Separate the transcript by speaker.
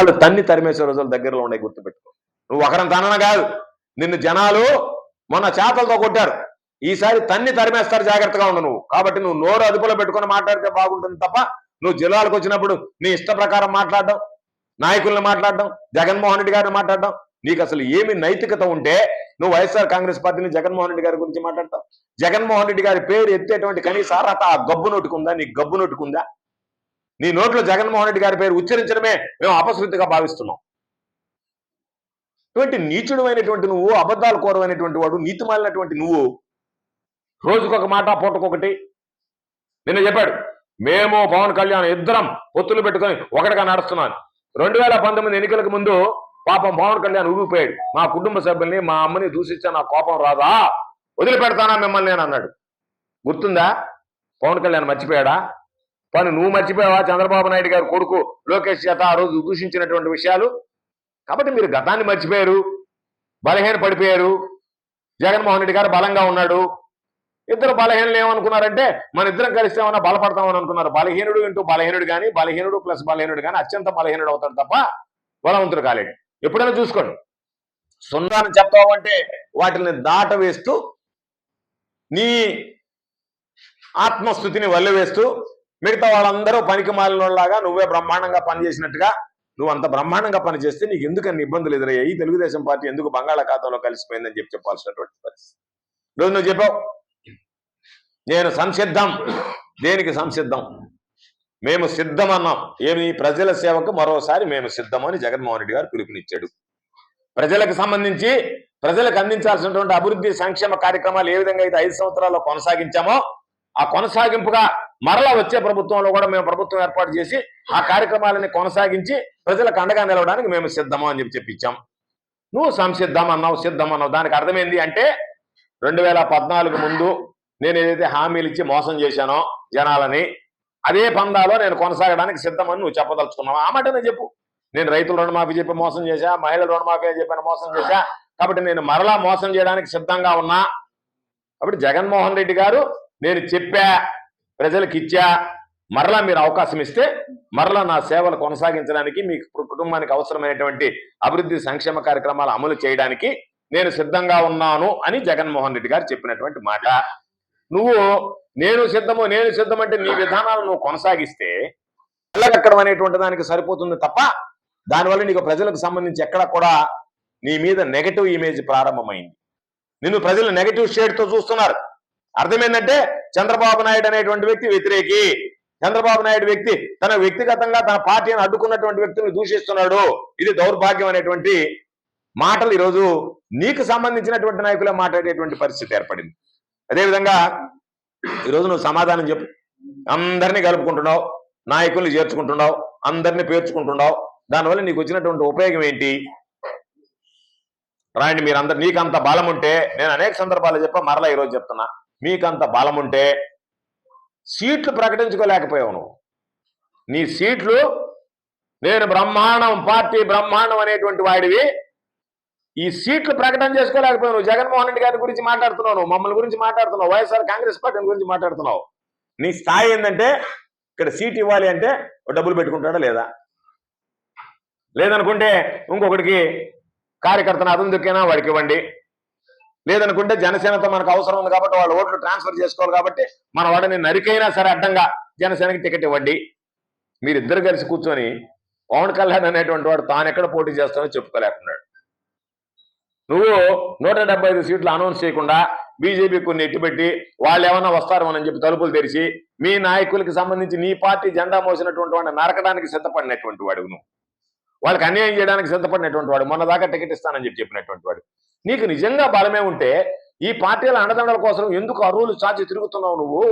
Speaker 1: జనాలు తన్ని తరిమేసే రోజులు దగ్గరలో ఉన్నాయి గుర్తుపెట్టుకో. నువ్వు ఒకరిని తనన కాదు. నిన్ను జనాలు మొన్న చేతలతో కొట్టారు. ఈసారి తన్ని తరిమేస్తారు జాగ్రత్తగా ఉండు నువ్వు. కాబట్టి నువ్వు నోరు అదుపులో పెట్టుకొని మాట్లాడితే బాగుంటుంది తప్ప నువ్వు జిల్లాలకు వచ్చినప్పుడు నీ ఇష్ట ప్రకారం మాట్లాడడం నాయకుల్ని మాట్లాడడం జగన్మోహన్ రెడ్డి గారిని మాట్లాడడం నీకు అసలు ఏమి నైతికత ఉంటే నువ్వు వైఎస్ఆర్ కాంగ్రెస్ పార్టీని జగన్మోహన్ రెడ్డి గారి గురించి మాట్లాడతావు. జగన్మోహన్ రెడ్డి గారి పేరు ఎత్తేటువంటి కనీస అర్హత ఆ గబ్బు నోటుకుందా నీ గబ్బు నోటుకుందా నీ నోట్లో జగన్మోహన్ రెడ్డి గారి పేరు ఉచ్చరించడమే మేము అపశృతిగా భావిస్తున్నాం. ఇటువంటి నీచుడమైనటువంటి నువ్వు అబద్ధాలు కోరమైనటువంటి వాడు నీతిమాలినటువంటి నువ్వు రోజుకొక మాట పూటకొకటి నిన్న చెప్పాడు. మేము పవన్ కళ్యాణ్ ఇద్దరం పొత్తులు పెట్టుకొని ఒకటిగా నడుస్తున్నాను రెండు వేల పంతొమ్మిది ఎన్నికలకు ముందు పాపం పవన్ కళ్యాణ్ ఊగిపోయాడు. మా కుటుంబ సభ్యుల్ని మా అమ్మని దూషించా నా కోపం రాదా? వదిలిపెడతానా మిమ్మల్ని అన్నాడు. గుర్తుందా? పవన్ కళ్యాణ్ మర్చిపోయాడా? పని నువ్వు మర్చిపోయావా? చంద్రబాబు నాయుడు గారు కొడుకు లోకేష్ చేత ఆ రోజు దూషించినటువంటి విషయాలు? కాబట్టి మీరు గతాన్ని మర్చిపోయారు బలహీన పడిపోయారు. జగన్మోహన్ రెడ్డి గారు బలంగా ఉన్నాడు. ఇద్దరు బలహీనలు ఏమనుకున్నారంటే మన ఇద్దరం కలిస్తేమన్నా బలపడతామని అనుకున్నారు. బలహీనుడు ఇంటూ బలహీనుడు కానీ బలహీనుడు ప్లస్ బలహీనుడు కానీ అత్యంత బలహీనుడు అవుతాడు తప్ప బలవంతుడు కాలేడు. ఎప్పుడైనా చూసుకోండి. సున్నాను చెప్తావు అంటే వాటిని దాట వేస్తూ నీ ఆత్మస్థుతిని వల్లవేస్తూ మిగతా వాళ్ళందరూ పనికి మాలినలాగా నువ్వే బ్రహ్మాండంగా పనిచేసినట్టుగా నువ్వు అంత బ్రహ్మాండంగా పనిచేస్తే నీకు ఎందుకు ఇబ్బందులు ఎదురయ్యాయి? తెలుగుదేశం పార్టీ ఎందుకు బంగాళాఖాతంలో కలిసిపోయిందని చెప్పి చెప్పాల్సినటువంటి పరిస్థితి. రోజు నువ్వు చెప్పావు నేను సంసిద్ధం. దేనికి సంసిద్ధం? మేము సిద్ధం అన్నాం ఏమి? ప్రజల సేవకు మరోసారి మేము సిద్ధమని జగన్మోహన్ రెడ్డి గారు పిలుపునిచ్చాడు. ప్రజలకు సంబంధించి ప్రజలకు అందించాల్సినటువంటి అభివృద్ధి సంక్షేమ కార్యక్రమాలు ఏ విధంగా అయితే ఐదు సంవత్సరాల్లో కొనసాగించామో ఆ కొనసాగింపుగా మరలా వచ్చే ప్రభుత్వంలో కూడా మేము ప్రభుత్వం ఏర్పాటు చేసి ఆ కార్యక్రమాలని కొనసాగించి ప్రజలకు అండగా నిలవడానికి మేము సిద్ధము అని చెప్పి చెప్పించాం నువ్వు సంసిద్ధం అన్నావు సిద్ధం అన్నావు. దానికి అర్థమైంది అంటే రెండు వేల పద్నాలుగు ముందు నేను ఏదైతే హామీలు ఇచ్చి మోసం చేశానో జనాలని అదే పందాలో నేను కొనసాగడానికి సిద్ధమని నువ్వు చెప్పదలుచుకున్నావు. ఆ మాటనే చెప్పు. నేను రైతుల రుణమాఫీ చెప్పి మోసం చేశా మహిళల రుణమాఫీ అని చెప్పి మోసం చేశా. కాబట్టి నేను మరలా మోసం చేయడానికి సిద్ధంగా ఉన్నా. కాబట్టి జగన్మోహన్ రెడ్డి గారు నేను చెప్పా ప్రజలకు ఇచ్చా మరలా మీరు అవకాశం ఇస్తే మరలా నా సేవలు కొనసాగించడానికి మీ కుటుంబానికి అవసరమైనటువంటి అభివృద్ధి సంక్షేమ కార్యక్రమాలు అమలు చేయడానికి నేను సిద్ధంగా ఉన్నాను అని జగన్మోహన్ రెడ్డి గారు చెప్పినటువంటి మాట. నువ్వు నేను సిద్ధము నేను సిద్ధం అంటే నీ విధానాలు నువ్వు కొనసాగిస్తే వెళ్ళగక్కడం అనేటువంటి దానికి సరిపోతుంది తప్ప దానివల్ల నీకు ప్రజలకు సంబంధించి ఎక్కడ కూడా నీ మీద నెగటివ్ ఇమేజ్ ప్రారంభమైంది. నిన్ను ప్రజలు నెగటివ్ షేడ్తో చూస్తున్నారు. అర్థమైందంటే చంద్రబాబు నాయుడు అనేటువంటి వ్యక్తి వ్యతిరేకి. చంద్రబాబు నాయుడు వ్యక్తి తన వ్యక్తిగతంగా తన పార్టీని అడ్డుకున్నటువంటి వ్యక్తిని దూషిస్తున్నాడు. ఇది దౌర్భాగ్యం అనేటువంటి మాటలు ఈరోజు నీకు సంబంధించినటువంటి నాయకులే మాట్లాడేటువంటి పరిస్థితి ఏర్పడింది. అదేవిధంగా ఈరోజు నువ్వు సమాధానం చెప్పు. అందరినీ కలుపుకుంటున్నావు నాయకుల్ని చేర్చుకుంటున్నావు అందరినీ పేర్చుకుంటున్నావు. దానివల్ల నీకు వచ్చినటువంటి ఉపయోగం ఏంటి? రాయండి మీరందరు నీకంత బలం ఉంటే నేను అనేక సందర్భాలు చెప్ప మరలా ఈరోజు చెప్తున్నా. మీకంత బలం ఉంటే సీట్లు ప్రకటించుకోలేకపోయావు నువ్వు. నీ సీట్లు నేను బ్రహ్మాండం పార్టీ బ్రహ్మాండం అనేటువంటి వాడివి. ఈ సీట్లు ప్రకటన చేసుకోలేకపోయావు నువ్వు. జగన్మోహన్ రెడ్డి గారి గురించి మాట్లాడుతున్నావు మమ్మల్ని గురించి మాట్లాడుతున్నావు వైఎస్ఆర్ కాంగ్రెస్ పార్టీ గురించి మాట్లాడుతున్నావు. నీ స్థాయి ఏంటంటే ఇక్కడ సీట్ ఇవ్వాలి అంటే డబ్బులు పెట్టుకుంటాడా లేదా? లేదనుకుంటే ఇంకొకటికి కార్యకర్తను అదును దొక్కినా వాడికి ఇవ్వండి. లేదనుకుంటే జనసేనతో మనకు అవసరం ఉంది కాబట్టి వాళ్ళ ఓట్లు ట్రాన్స్ఫర్ చేసుకోవాలి కాబట్టి మన వాడిని నరికైనా సరే అడ్డంగా జనసేనకి టికెట్ ఇవ్వండి. మీరిద్దరు కలిసి కూర్చొని పవన్ కళ్యాణ్ అనేటువంటి వాడు తాను ఎక్కడ పోటీ చేస్తానో చెప్పుకోలేకున్నాడు. నువ్వు నూట డెబ్బై ఐదు సీట్లు అనౌన్స్ చేయకుండా బీజేపీ కొన్ని ఎట్టుపెట్టి వాళ్ళు ఏమన్నా వస్తారేమోనని చెప్పి తలుపులు తెరిచి మీ నాయకులకి సంబంధించి నీ పార్టీ జెండా మోసినటువంటి వాడిని నరకడానికి సిద్ధపడినటువంటి వాడు నువ్వు. వాళ్ళకి అన్యాయం చేయడానికి సిద్ధపడినటువంటి వాడు. మొన్న దాకా టికెట్ ఇస్తానని చెప్పి చెప్పినటువంటి వాడు. నీకు నిజంగా బలమే ఉంటే ఈ పార్టీల అండదండల కోసం ఎందుకు అరువులు చాచి తిరుగుతున్నావు నువ్వు?